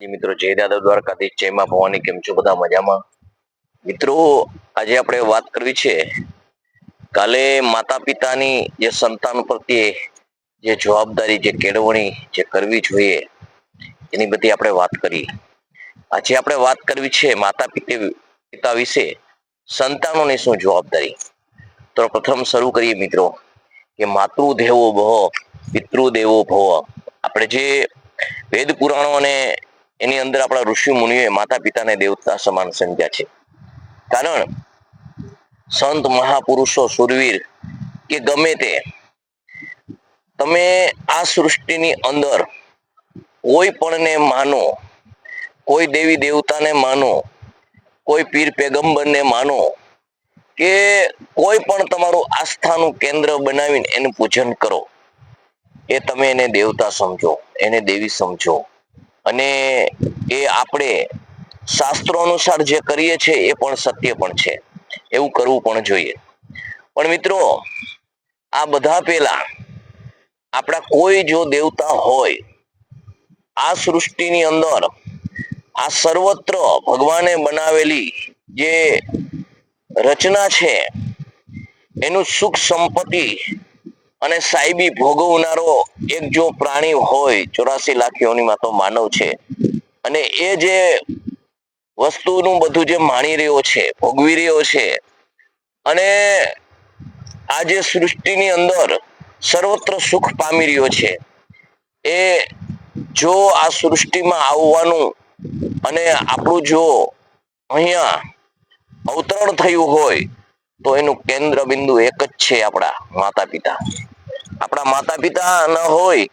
મિત્રો, જય દાદવ દ્વારકાથી જય માં ભવાની, કેમ છો બધા મજામાં? મિત્રો, આજે આપણે વાત કરવી છે, કાલે માતા પિતાની જે સંતાન પ્રત્યે જે જવાબદારી, જે કેળવણી, જે કરવી જોઈએ, એની બધી આપણે વાત કરી. આજે આપણે વાત કરવી છે માતા પિતા વિશે, સંતાનોની શું જવાબદારી? તો પ્રથમ શરૂ કરીએ મિત્રો, કે માતૃદેવો ભવ, પિતૃદેવો ભવ. આપણે જે વેદ પુરાણો અને એની અંદર આપણા ઋષિ મુનિઓએ માતા પિતાને દેવતા સમાન સમજ્યા છે. કારણ સંત મહાપુરુષો, સુરવીર કે ગમે તે, તમે આ સૃષ્ટિની અંદર કોઈ પણને માનો, કોઈ દેવી દેવતાને માનો, કોઈ પીર પેગંબરને માનો કે કોઈ પણ તમારું આસ્થાનું કેન્દ્ર બનાવીને એનું પૂજન કરો, એ તમે એને દેવતા સમજો, એને દેવી સમજો. અને એ આપણે શાસ્ત્રો અનુસાર જે કરીએ છીએ એ પણ સત્ય પણ છે. એવું કરવું પણ જોઈએ. પણ મિત્રો, આ બધા પહેલા આપણા કોઈ જો દેવતા હોય, આ સૃષ્ટિની અંદર આ સર્વત્ર ભગવાને બનાવેલી જે રચના છે, એનું સુખ સંપત્તિ અને સાહેબી ભોગવનારો એક જો પ્રાણી હોય ચોરાસી લાખ યોનીમાં તો માનવ છે. અને એ જે વસ્તુનું બધું જે માણી રહ્યો છે, ભોગવી રહ્યો છે, અને આ જે સૃષ્ટિની અંદર સર્વત્ર સુખ પામી રહ્યો છે, એ જો આ સૃષ્ટિમાં આવવાનું અને આપણું જો અહીંયા અવતરણ થયું હોય તો એનું કેન્દ્ર બિંદુ એક જ છે આપણા માતા પિતા આપણા માતા પિતા ન હોય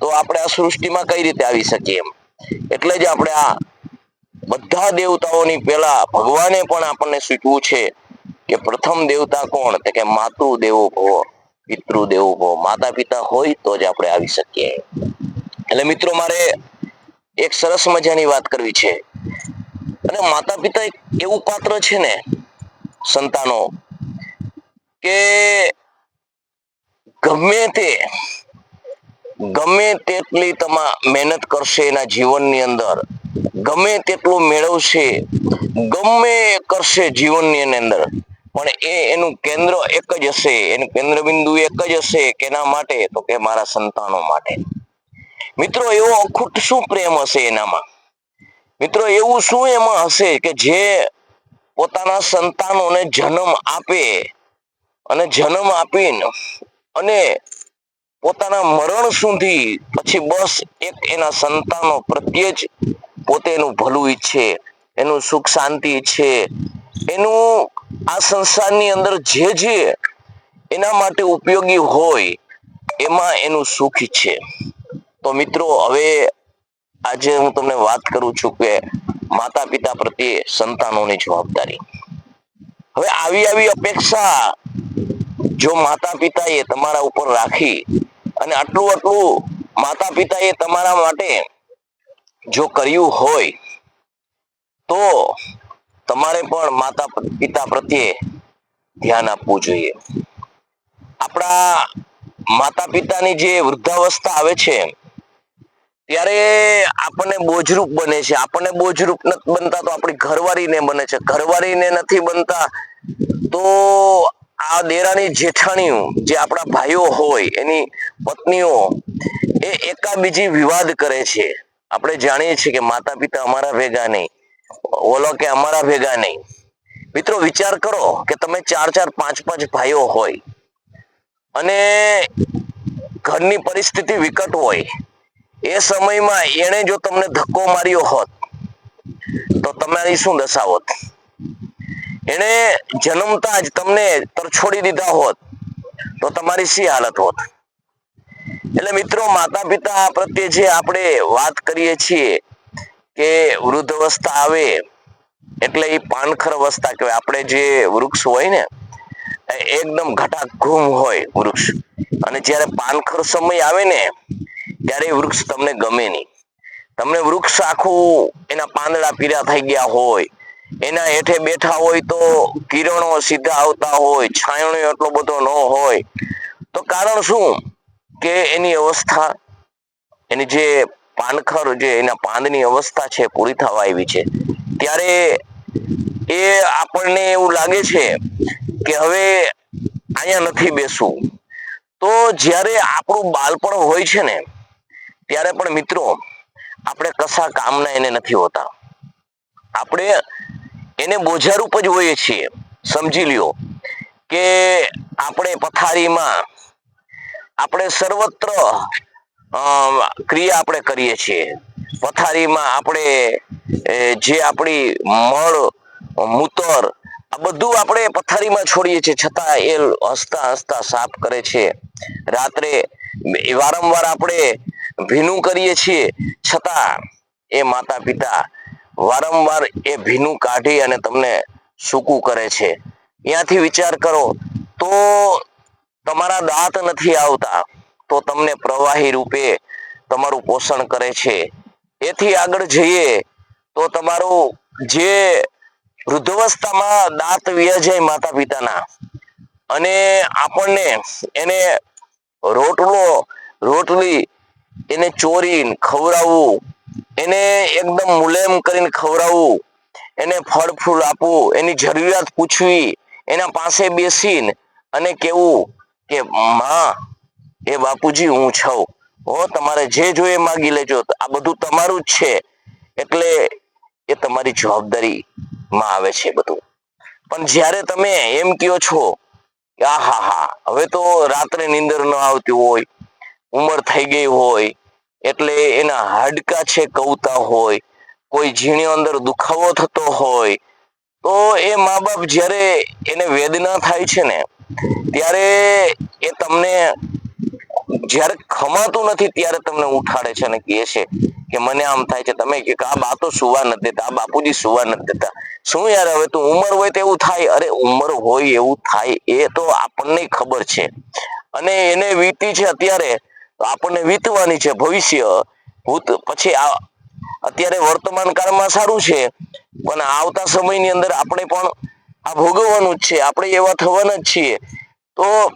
તો આપણે આ સૃષ્ટિમાં કઈ રીતે આવી શકીએ એમ? એટલે જ આપણે આ બધા દેવતાઓની પહેલા ભગવાને પણ આપણને શીખવું છે કે પ્રથમ દેવતા કોણ? તો કે માતૃ દેવો ભવ, પિતૃ દેવો ભવ. માતા પિતા હોય તો જ આપણે આવી શકીએ એટલે મિત્રો મારે એક સરસ મજાની વાત કરવી છે. અને માતા પિતા એક એવું પાત્ર છે ને સંતાનો, કે ગમે તે, ગમે તેટલી તમા મહેનત કરશે એના જીવનની અંદર, ગમે તેટલું મેળવશે, ગમે કરશે જીવનની અંદર, પણ એ એનું કેન્દ્ર એક જ હશે, એનું કેન્દ્ર બિંદુ એક જ હશે કેના માટે? તો કે મારા સંતાનો માટે. મિત્રો, એવો અખૂટ શું પ્રેમ હશે એનામાં? મિત્રો, એવું શું એમાં હશે કે જે પોતાના સંતાનોને જન્મ આપે અને જન્મ આપીને અને પોતાના મરણ સુધી પછી બસ એક એના સંતાનો પ્રત્યે જ પોતે એનું ભલું ઈચ્છે, એનું સુખ શાંતિ ઈચ્છે. એનું આ સંસારની અંદર જે જે એના માટે ઉપયોગી હોય, એમાં એનું સુખ છે તો મિત્રો, હવે આજે હું તમને વાત કરું છું કે માતા પિતા પ્રત્યે સંતાનોની જવાબદારી. હવે આવી આવી અપેક્ષા જો માતા પિતાએ તમારા ઉપર રાખી અને આટલું આટલું માતા પિતાએ તમારા માટે જો કર્યું હોય, તો તમારે પણ માતા પિતા પ્રત્યે ધ્યાન આપવું જોઈએ. આપણા માતા પિતાની જે વૃદ્ધાવસ્થા આવે છે ત્યારે આપણને બોજરૂપ બને છે. આપણને બોજરૂપ નથી બનતા તો આપણી ઘરવાળીને બને છે. ઘરવાળીને નથી બનતા તો આ દેરાની જેઠાણીઓ જે આપણા ભાઈઓ હોય, એની પત્નીઓ, એ એકા બીજી વિવાદ કરે છે. આપણે જાણીએ છીએ કે માતા પિતા અમારા ભેગા નહીં. ઓલો કે અમારા ભેગા નહીં. મિત્રો, વિચાર કરો કે તમે ચાર ચાર, પાંચ પાંચ ભાઈઓ હોય અને ઘરની પરિસ્થિતિ વિકટ હોય એ સમયમાં એણે જો તમને ધક્કો માર્યો હોત, તો તમારી શું દશા હોત એણે જન્મતા જ તમને તરછોડી દીધા હોત, તો તમારી શી હાલત હોત? એટલે મિત્રો માતા પિતા પ્રત્યે જે આપણે વાત કરીએ છીએ કે વૃદ્ધ અવસ્થા આવે, એટલે એ પાનખર અવસ્થા કહેવાય. આપણે જે વૃક્ષ હોય ને એકદમ ઘટાઘૂમ હોય વૃક્ષ. અને જ્યારે પાનખર સમય આવે ને ત્યારે એ વૃક્ષ તમને ગમે નહીં. તમને વૃક્ષ આખું એના પાંદડા પીળા થઈ ગયા હોય. એના હેઠે બેઠા હોય તો કિરણો સીધા આવતા હોય, છાંયણો એટલો બધો ન હોય. તો કારણ શું? કે એની અવસ્થા, એની જે પાનખર જે એના પાંદની અવસ્થા છે, પૂરી થવા આવી છે. ત્યારે એ આપણને એવું લાગે છે કે હવે અહીંયા નથી બેસવું. તો જ્યારે આપણું બાળપણ હોય છે ને ત્યારે પણ મિત્રો, આપણે કશા કામના એને નથી હોતા. આપણે એને બોજારૂપ જ હોઈએ છીએ. સમજી લ્યો કે આપણે પથારીમાં, આપણે સર્વત્ર ક્રિયા આપણે કરીએ છીએ. પથારીમાં આપણે જે આપણી મળ, મૂતર, આ બધું આપણે પથારીમાં છોડીએ છીએ. છતાં એ હસતા હસતા સાફ કરે છે. રાત્રે વારંવાર આપણે ભીનું કરીએ છીએ. છતાં એ માતા પિતા વારંવાર એ ભીનું કાઢી અને તમને સૂકું કરે છે. ત્યાંથી વિચાર કરો, તો તમારા દાંત નથી આવતા, તો તમને પ્રવાહી રૂપે તમારું પોષણ કરે છે. એથી આગળ જઈએ, તો તમારું જે વૃદ્ધાવસ્થામાં દાંત વ્યાજાય માતા પિતાના અને આપણને એને રોટલો, રોટલી એને ચોરીને ખવડાવવું, એને એકદમ મુલાયમ કરીને ખવડાવવું, એને ફળ ફૂલ આપવું, એની જરૂરિયાત પૂછવી, એના પાસે બેસીને અને કેવું કે, માં, એ બાપુજી હું છું. હો, તમારે જે જોઈએ માગી લેજો. આ બધું તમારું જ છે. એટલે એ તમારી જવાબદારી માં આવે છે બધું. પણ જ્યારે તમે એમ કહો છો કે આ હા હા હવે તો રાત્રે નીંદર ન આવતી હોય ઉંમર થઈ ગઈ હોય, એટલે એના હાડકા છે કવતા હોય, કોઈ ઝીણી અંદર દુખાવો થતો હોય, તો એ મા બાપ જ્યારે એને વેદના થાય છે ને, ત્યારે એ તમને જ્યારે ખમાતું નથી ત્યારે તમને ઉઠાડે છે અને કહે છે કે મને આમ થાય છે. તમે કે આ બા તો સુવા નથી દેતા, આ બાપુજી સુવા નથી દેતા. શું યાર, હવે તું ઉંમર હોય તો એવું થાય? અરે, ઉંમર હોય એવું થાય એ તો આપણને ખબર છે. અને એને વીતી છે અત્યારે આપણને વીતવાની છે ભવિષ્ય. ભૂત પછી આ અત્યારે વર્તમાન કાળમાં સારું છે. પણ આવતા સમયની અંદર આપણે પણ આ ભોગવવાનું જ છે. આપણે એવા થવાના જ છીએ. તો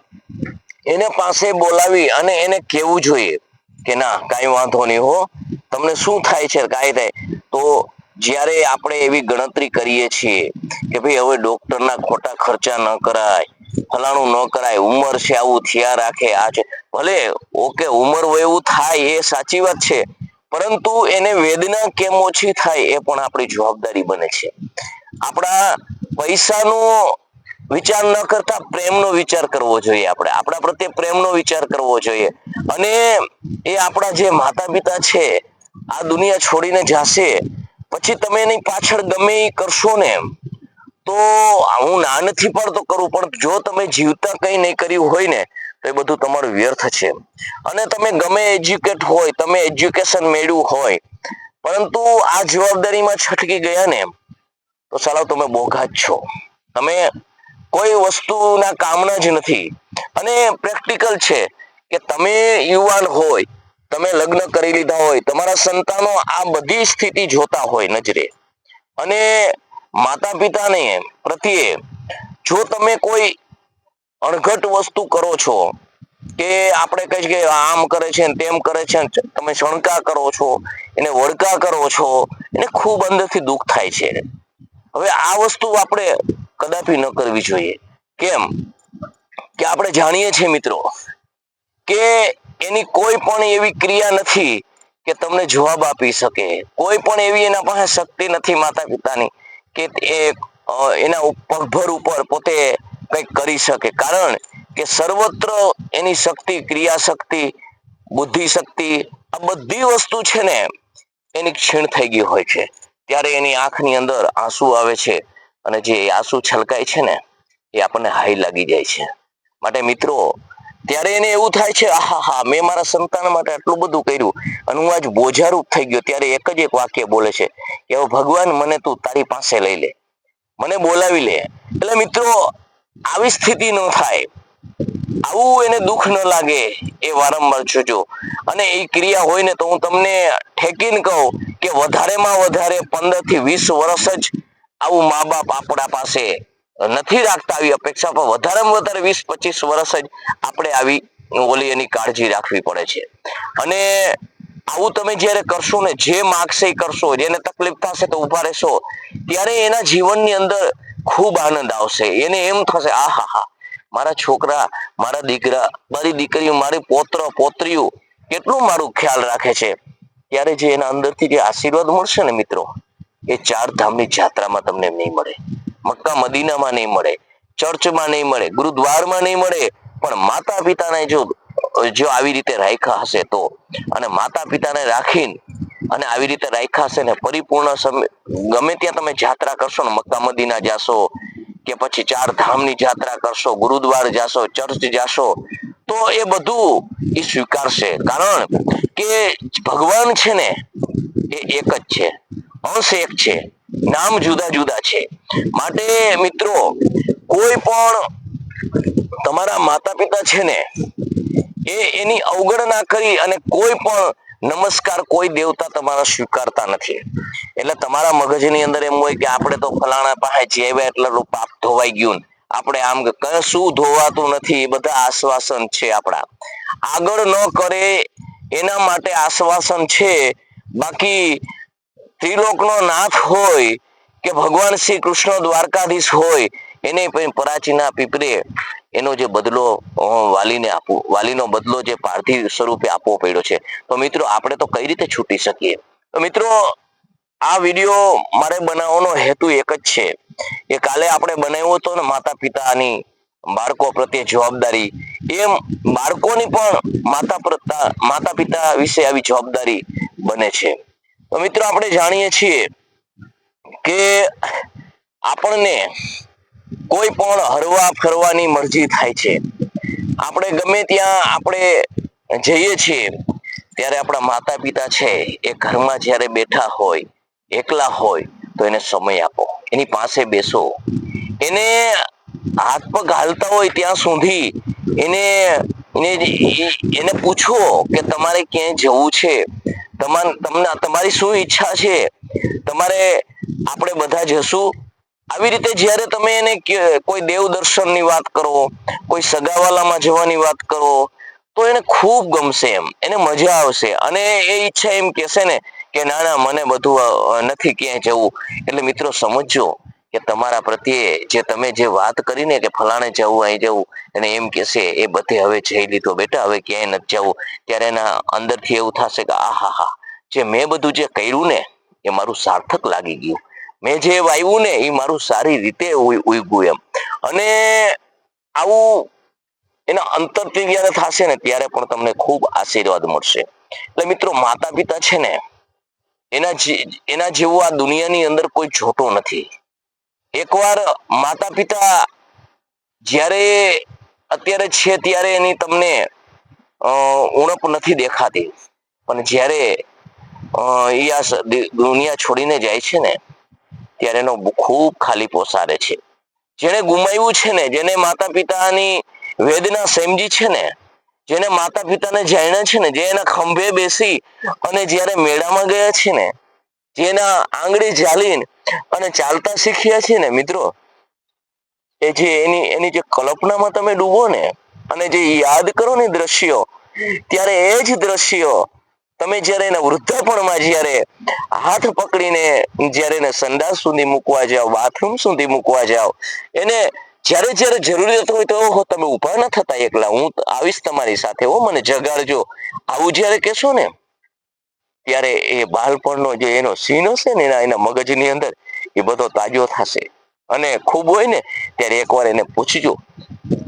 એને પાસે બોલાવી અને એને કહેવું જોઈએ કે ના, કાંઈ વાંધો નહીં હો. તમને શું થાય છે, કાંઈ થાય? તો જ્યારે આપણે એવી ગણતરી કરીએ છીએ કે ભાઈ હવે ડોક્ટરના ખોટા ખર્ચા ન કરાય, ફલાણું ન કરાય, ઉંમર છે આવું, થયા રાખે, આ છે. ભલે, ઓકે, ઉંમર હોય એવું થાય એ સાચી વાત છે, પરંતુ એને વેદના કેમ ઓછી થાય એ પણ આપણી જવાબદારી બને છે. આપણા પૈસાનો વિચાર ન કરતા પ્રેમનો વિચાર કરવો જોઈએ આપણે. આપણા પ્રત્યે પ્રેમનો વિચાર કરવો જોઈએ. અને એ આપણા જે માતા પિતા છે, આ દુનિયા છોડીને જાશે, પછી તમે એની પાછળ ગમે એ કરશો ને તો હું ના નથી તો કરું, પણ જો તમે જીવતા કંઈ નહીં કર્યું હોય ને તો એ બધું તમારું વ્યર્થ છે. અને તમે ગમે એજ્યુકેટ હોય, તમે એજ્યુકેશન મેળવ્યું હોય, પરંતુ આ જવાબદારીમાં છટકી ગયા ને, તો સાલા તમે બોઘા જ છો. તમે કોઈ વસ્તુના કામના જ નથી. અને પ્રેક્ટિકલ છે કે તમે યુવાન હોય, તમે લગ્ન કરી લીધા હોય, તમારા સંતાનો આ બધી સ્થિતિ જોતા હોય નજરે. અને માતા પિતાને પ્રત્યે જો તમે કોઈ અણઘટ વસ્તુ કરો છો કે આપણે કહીએ કે આમ કરે છે તેમ કરે છે તમે શણકા કરો છો, એને વળકા કરો છો, એને ખૂબ અંદરથી દુઃખ થાય છે. હવે આ વસ્તુ આપણે કદાપી ન કરવી જોઈએ. કેમ? કે આપણે જાણીએ છીએ મિત્રો કે એની કોઈ પણ એવી ક્રિયા નથી કે તમને જવાબ આપી શકે. કોઈ પણ એવી એના પાસે શક્તિ નથી માતા પિતાની કે એ એના પગભર ઉપર પોતે કંઈક કરી શકે. કારણ કે સર્વત્ર એની શક્તિ ક્રિયા શક્તિ બુદ્ધિ શક્તિ આ બધી વસ્તુ છે ને, એની ક્ષીણ થઈ ગઈ હોય છે. ત્યારે એની આંખની અંદર આંસુ આવે છે અને જે આંસુ છલકાય છે ને, એ આપણને હાઈ લાગી જાય છે. માટે મિત્રો, ત્યારે એને એવું થાય છે આહા હા મેં મારા સંતાન માટે આટલું બધું કર્યું અને હું આજ બોજારૂપ થઈ ગયો. ત્યારે એક જ એક વાક્ય બોલે છે કે ભગવાન મને તું તારી પાસે લઈ લે. મને બોલાવી લે. એટલે મિત્રો આવી સ્થિતિ ન થાય. આવું એને દુઃખ ન લાગે એ વારંવાર જોજો. અને એ ક્રિયા હોય ને તો હું તમને ઠેકીને કહું કે વધારેમાં વધારે પંદરથી વીસ વર્ષ જ આવું મા બાપ આપણા પાસે નથી રાખતા આવી અપેક્ષા, પણ વધારેમાં વધારે વીસ પચીસ વર્ષ જ આપણે આવી ઓલી એની કાળજી રાખવી પડે છે. અને આવું તમે જ્યારે કરશો ને, જે માગશે એ કરશો, જેને તકલીફ થશે તો ઊભા રહેશો, ત્યારે એના જીવનની અંદર ખૂબ આનંદ આવશે. એને એમ થશે આ હા હા મારા છોકરા, મારા દીકરા, મારી દીકરીઓ, મારી પોત્ર, પોત્રીઓ, કેટલું મારું ખ્યાલ રાખે છે. ત્યારે જે એના અંદરથી જે આશીર્વાદ મળશે ને મિત્રો, એ ચાર ધામની જાત્રામાં તમને નહીં મળે. મક્કા મદીનામાં નહીં મળે, ચર્ચમાં નહીં મળે, ગુરુદ્વારમાં નહીં મળે, પણ માતા પિતાને જો જો આવી રીતે રાખ્યા હશે તો, અને માતા પિતાને રાખીને અને આવી રીતે રાખ્યા હશે ને, પરિપૂર્ણ ગમે ત્યાં તમે જાત્રા કરશો ને, મક્કા મદીના જાશો કે પછી ચાર ધામની જાત્રા કરશો, ગુરુદ્વાર જાશો, ચર્ચ જાશો, તો એ બધું એ સ્વીકારશે. કારણ કે ભગવાન છે ને, એ એક જ છે. અંશ એક છે. નામ જુદા જુદા છે. માટે મિત્રો, કોઈ પણ તમારા માતા પિતા છે ને, એ એની અવગણના કરી અને કોઈ પણ નમસ્કાર, કોઈ દેવતા તમારા સ્વીકારતા નથી. એટલે તમારા મગજની અંદર એમ હોય કે આપણે તો ફલાણા પાસે જેવા એટલે પાપ ધોવાઈ ગયું આપણે આમ કશું ધોવાતું નથી, એ બધા આશ્વાસન છે આપણા. આગળ ન કરે એના માટે આશ્વાસન છે. બાકી ત્રિલોકનો નાથ હોય કે ભગવાન શ્રી કૃષ્ણ દ્વારકાધીશ હોય એને પરાચીના પીપરે એનો જે બદલો વાલીને આપવો વાલીનો બદલો જે પાર્થિવ સ્વરૂપે આપવો પડ્યો છે. તો મિત્રો, આપણે તો કઈ રીતે છૂટી શકીએ? તો મિત્રો, આ વીડિયો મારે બનાવવાનો હેતુ એક જ છે. એ કાલે આપણે બનાવ્યો હતો ને માતા પિતાની બાળકો પ્રત્યે જવાબદારી, એમ બાળકોની પણ માતા પ્રતા માતા પિતા વિશે આવી જવાબદારી બને છે. તો મિત્રો, આપણે જાણીએ છીએ કે આપણને કોઈ પણ હરવા ફરવાની મરજી થાય છે. આપણે ગમે ત્યાં આપણે જઈએ છીએ, ત્યારે આપણા માતા પિતા છે એ ઘરમાં જ્યારે બેઠા હોય, એકલા હોય, તો એને સમય આપો. એની પાસે બેસો. એને હાથ પગ હાલતા હોય ત્યાં સુધી એને એને એને પૂછો કે તમારે ક્યાંય જવું છે? તમારે તમને, તમારી શું ઈચ્છા છે? તમારે, આપણે બધા જશું? આવી રીતે જ્યારે તમે એને કોઈ દેવ દર્શનની વાત કરો, કોઈ સગાવાલામાં જવાની વાત કરો, તો એને ખૂબ ગમશે એમ. એને મજા આવશે. અને એ ઈચ્છા એમ કહેશે ને કે, ના ના, મને બધું નથી ક્યાંય જવું. એટલે મિત્રો સમજો કે તમારા પ્રત્યે જે તમે જે વાત કરીને કે, ફલાણે જવું, અહીં જવું અને એમ કહેશે, એ બધે હવે જઈ લીધો બેટા, હવે ક્યાંય નથી જવું. ત્યારે એના અંદરથી એવું થશે કે આ હા હા જે મેં બધું જે કર્યું ને, એ મારું સાર્થક લાગી ગયું. મેં જે વાવ્યું ને એ મારું સારી રીતે ઉગ્યું એમ. અને આવું એના અંતરથી જ્યારે થશે ને ત્યારે પણ તમને ખૂબ આશીર્વાદ મળશે. એટલે મિત્રો માતા પિતા છે ને, એના એના જેવું આ દુનિયાની અંદર કોઈ જોતો નથી. એકવાર માતા પિતા જ્યારે અત્યારે છે ત્યારે એની તમને ઉણપ નથી દેખાતી. પણ જ્યારે એ આ દુનિયા છોડીને જાય છે ને ત્યારે એનો ખૂબ ખાલી પોસારે છે. જેને ગુમાવ્યું છે ને, જેને માતા પિતાની વેદના સમજી છે ને, જેને માતા પિતાને જાણ્યા છે ને, જે એના ખંભે બેસી અને જ્યારે મેળામાં ગયા છે ને જેના આંગળી ઝાલીને અને ચાલતા શીખ્યા છે ને, મિત્રો, એ જે એની એની જે કલ્પનામાં તમે ડૂબો ને, અને જે યાદ કરો ને દ્રશ્યો, ત્યારે એ જ દ્રશ્યો તમે જ્યારે એના વૃદ્ધાપણમાં જ્યારે હાથ પકડીને જ્યારે એને સંડાસ સુધી મૂકવા જાઓ બાથરૂમ સુધી મૂકવા જાઓ, એને જ્યારે જ્યારે જરૂરિયાત હોય તો તમે ઊભા ન થતા એકલા. હું આવીશ તમારી સાથે હો, મને જગાડજો. આવું જ્યારે કહેશો ને, ત્યારે એ બાળપણનો જે એનો સીન હશે ને, એના એના મગજની અંદર એ બધો તાજો થશે. અને ખૂબ હોય ને, ત્યારે એકવાર એને પૂછજો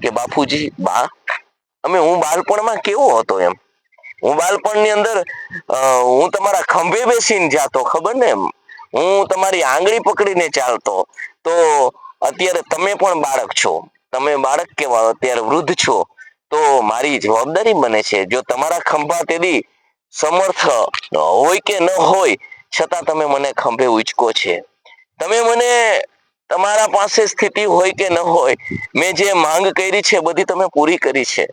કે, બાપુજી, બા, અમે હું બાળપણમાં કેવો હતો એમ? હું બાળપણની અંદર હું તમારા ખંભે બેસીને જાતો, ખબર ને એમ? હું તમારી આંગળી પકડીને ચાલતો. તો અત્યારે તમે પણ બાળક છો. તમે બાળક કેવા અત્યારે વૃદ્ધ છો. તો મારી જવાબદારી બને છે, જો તમારા ખંભા તેદી સમર્થ હોય કે ન હોય, છતાં તમે મને ખંભે ઉચકો છે. તમે મને તમારા પાસે સ્થિતિ હોય કે ન હોય, મેં જે માંગ કરી છે, બધી તમે પૂરી કરી છે.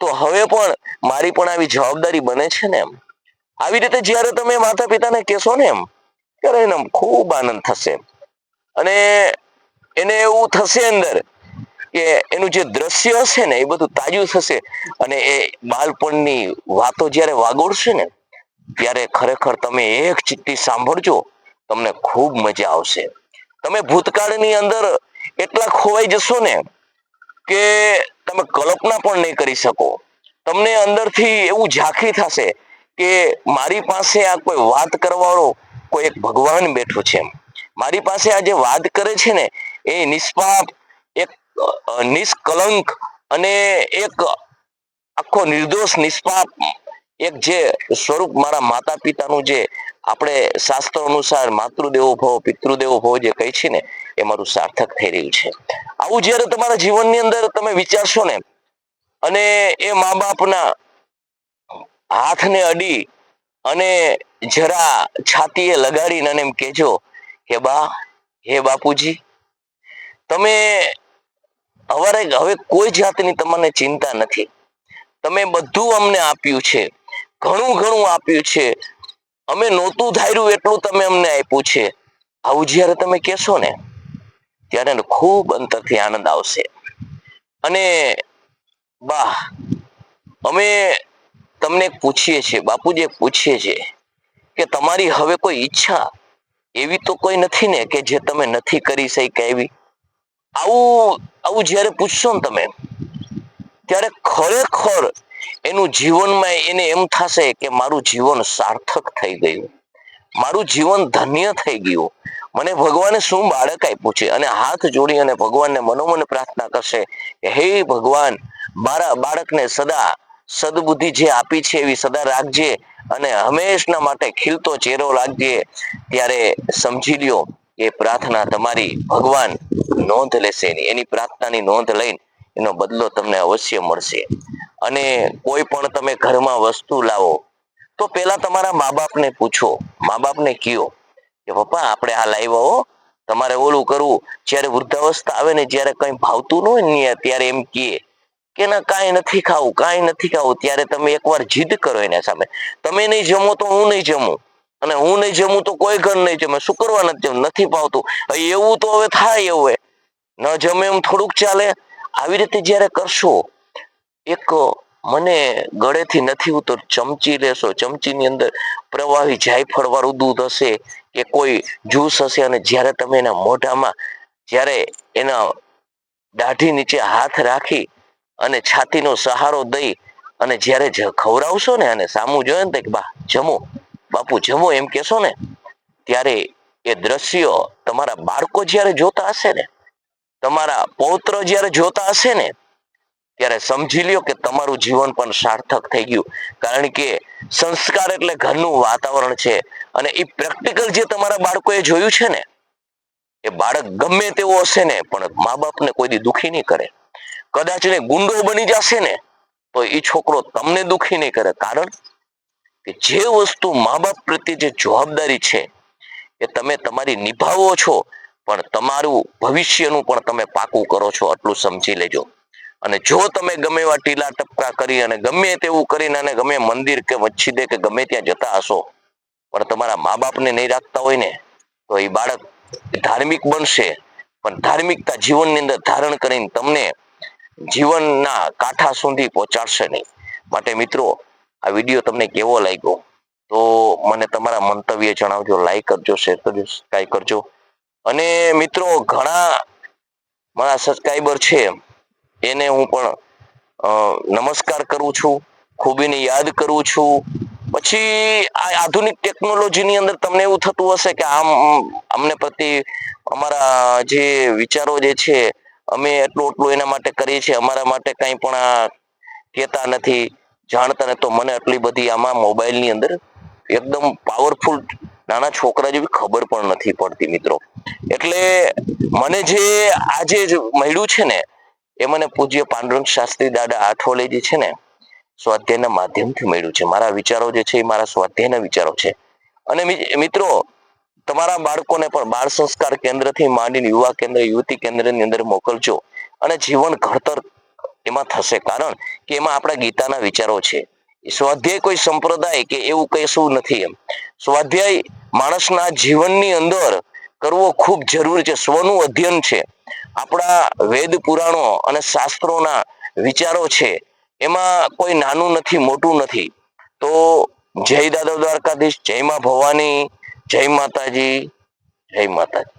તો હવે પણ મારી પણ આવી જવાબદારી બને છે ને એમ. આવી રીતે જ્યારે તમે માતા પિતાને કહેશો ને એમ, ત્યારે એને ખૂબ આનંદ થશે. અને એને એવું થશે અંદર કે એનું જે દ્રશ્ય હશે ને એ બધું તાજું થશે અને એ બાળપણની વાતો જ્યારે વાગોળશે ને, ત્યારે ખરેખર તમે એક ચિત્તી સાંભળજો, તમને ખૂબ મજા આવશે. તમે ભૂતકાળની અંદર એટલા ખોવાઈ જશો ને કે તમે કલ્પના પણ નહીં કરી શકો તમને અંદરથી એવું ઝાંખી થશે કે મારી પાસે આ કોઈ વાત કરવાવાળો કોઈ એક ભગવાન બેઠો છે એમ. મારી પાસે આ જે વાત કરે છે ને, એ નિષ્પાપ, એક નિષ્કલંક અને એક આખો નિર્દોષ, નિષ્પાપ, એક જે સ્વરૂપ મારા માતા પિતાનું જે આપણે શાસ્ત્ર અનુસાર માતૃદેવો ભવ, પિતૃદેવો ભવ જે કહી છે ને, એ મારું સાર્થક થઈ રહ્યું છે. આવું જ્યારે તમારા જીવનની અંદર તમે વિચારશો ને, અને એ મા બાપના હાથને અડી અને જરા છાતીએ લગાડીને અને એમ કહેજો કે બા, હે બાપુજી, તમે હવે હવે કોઈ જાતની તમને ચિંતા નથી. તમે બધું અમને આપ્યું છે. ઘણું ઘણું આપ્યું છે. અમે નહોતું ધાર્યું એટલું તમે અમને આપ્યું છે. આવું જ્યારે તમે કહેશો ને, ત્યારે ખૂબ અંતરથી આનંદ આવશે. અને બા અમે તમને પૂછીએ છીએ, બાપુજી પૂછીએ છીએ કે તમારી હવે કોઈ ઈચ્છા એવી તો કોઈ નથી ને કે જે તમે નથી કરી શક્યા એવી? આવું આવું જ્યારે પૂછશો ને તમે, ત્યારે ખરેખર એનું જીવનમાં એને એમ થશે કે મારું જીવન સાર્થક થઈ ગયું. મારું જીવન ધન્ય થઈ ગયું. મને ભગવાને શું બાળક આપ્યું છે? અને હાથ જોડી અને ભગવાનને મનોમન પ્રાર્થના કરશે કે, હે ભગવાન, મારા બાળકને સદા સદબુદ્ધિ જે આપી છે એવી સદા રાખજે અને હંમેશના માટે ખીલતો ચહેરો રાખજે. ત્યારે સમજી લ્યો એ પ્રાર્થના તમારી ભગવાન નોંધ લેશે એની પ્રાર્થનાની નોંધ લઈને એનો બદલો તમને અવશ્ય મળશે. અને કોઈ પણ તમે ઘરમાં વસ્તુ લાવો, તો પહેલા તમારા મા બાપને પૂછો. મા બાપને કયો કે, પપ્પા, આપણે આ લાવ્યા હો. તમારે ઓલું કરવું. જ્યારે વૃદ્ધાવસ્થા આવે ને જ્યારે કંઈ ભાવતું ન હોય ને ત્યારે એમ કહે કે, ના, કાંઈ નથી ખાવું, કાંઈ નથી ખાવું. ત્યારે તમે એકવાર જીદ કરો એના સામે. તમે નહીં જમો તો હું નહીં જમું. અને હું નહીં જમું તો કોઈ ઘર નહીં જમે. શું કરવા નથી? નથી ભાવતું. એવું તો હવે થાય એવું ન જમે એમ થોડુંક ચાલે. આવી રીતે જ્યારે કરશો એક મને ગળેથી નથી ઉતર ચમચી લેશો, ચમચીની અંદર પ્રવાહી જાયફળ વાળું દૂધ હશે કે કોઈ જ્યુસ હશે અને જ્યારે તમે એના મોઢામાં, જ્યારે એના દાઢી નીચે હાથ રાખી અને છાતીનો સહારો દઈ અને જ્યારે ખવડાવશો ને અને સામું જોયે ને કે, બા, જમો, બાપુ, જમો, એમ કહેશો ને, ત્યારે એ દ્રશ્યો તમારા બાળકો જ્યારે જોતા હશે ને, તમારા પૌત્ર જ્યારે જોતા હશે ને ત્યારે સમજી લ્યો કે તમારું જીવન પણ સાર્થક થઈ ગયું. કારણ કે સંસ્કાર એટલે ઘરનું વાતાવરણ છે અને એ પ્રેક્ટિકલ જે તમારા બાળકોએ જોયું છે ને, એ બાળક ગમે તેવો હશે ને, પણ મા બાપને કોઈ દી દુખી નહીં કરે. કદાચ ને ગુંડો બની જશે ને, તો એ છોકરો તમને દુખી નહીં કરે. કારણ કે જે વસ્તુ મા બાપ પ્રત્યે જે જવાબદારી છે, એ તમે તમારી નિભાવો છો, પણ તમારું ભવિષ્યનું પણ તમે પાકું કરો છો, આટલું સમજી લેજો. અને જો તમે ગમે એવા ટીલા ટપકા કરી અને ગમે તેવું કરીને અને ગમે મંદિર કે મસ્જિદે કે ગમે ત્યાં જતા હશો, પણ તમારા મા બાપને નહીં રાખતા હોય ને, તો એ બાળક ધાર્મિક બનશે. પણ ધાર્મિકતા જીવનની અંદર ધારણ કરીને તમને જીવનના કાંઠા સુધી પહોંચાડશે નહીં. માટે મિત્રો, આ વીડિયો તમને કેવો લાગ્યો? તો મને તમારા મંતવ્ય જણાવજો લાઈક કરજો શેર કરજો સબસ્ક્રાઈબ કરજો. અને મિત્રો, ઘણા મારા સબસ્ક્રાઈબર છે. એને હું પણ નમસ્કાર કરું છું, ખૂબીને યાદ કરું છું. પછી આ આધુનિક ટેકનોલોજીની અંદર તમને એવું થતું હશે કે આમ, અમને પ્રતિ અમારા જે વિચારો જે છે, અમે એટલું એટલું એના માટે કરીએ છીએ, અમારા માટે કંઈ પણ આ કહેતા નથી, જાણતા ને તો મને આટલી બધી આમાં મોબાઈલની અંદર એકદમ પાવરફુલ નાના છોકરા જેવી ખબર પણ નથી પડતી મિત્રો. એટલે મને જે આજે જ મળ્યું છે ને એ મને પૂજ્ય પાંડુરંગ શાસ્ત્રી દાદા આઠવલે જે છે ને, સ્વાધ્યાયના માધ્યમથી મળ્યું છે. મારા વિચારો જે છે એ મારા સ્વાધ્યાયના વિચારો છે. અને મિત્રો, તમારા બાળકોને પણ બાળ સંસ્કાર કેન્દ્રથી માંડીને યુવા કેન્દ્ર, યુવતી કેન્દ્રની અંદર મોકલજો. અને જીવન ઘડતર એમાં થશે. કારણ કે એમાં આપણા ગીતાના વિચારો છે. સ્વાધ્યાય કોઈ સંપ્રદાય કે એવું કશું નથી એમ. સ્વાધ્યાય માણસના જીવનની અંદર કરવો ખૂબ જરૂરી છે. સ્વનું અધ્યયન છે. આપણા વેદ પુરાણો અને શાસ્ત્રોના વિચારો છે, એમાં કોઈ નાનું નથી, મોટું નથી. તો જય દાદવ દ્વારકાધીશ જય માં ભવાની, જય માતાજી જય માતાજી.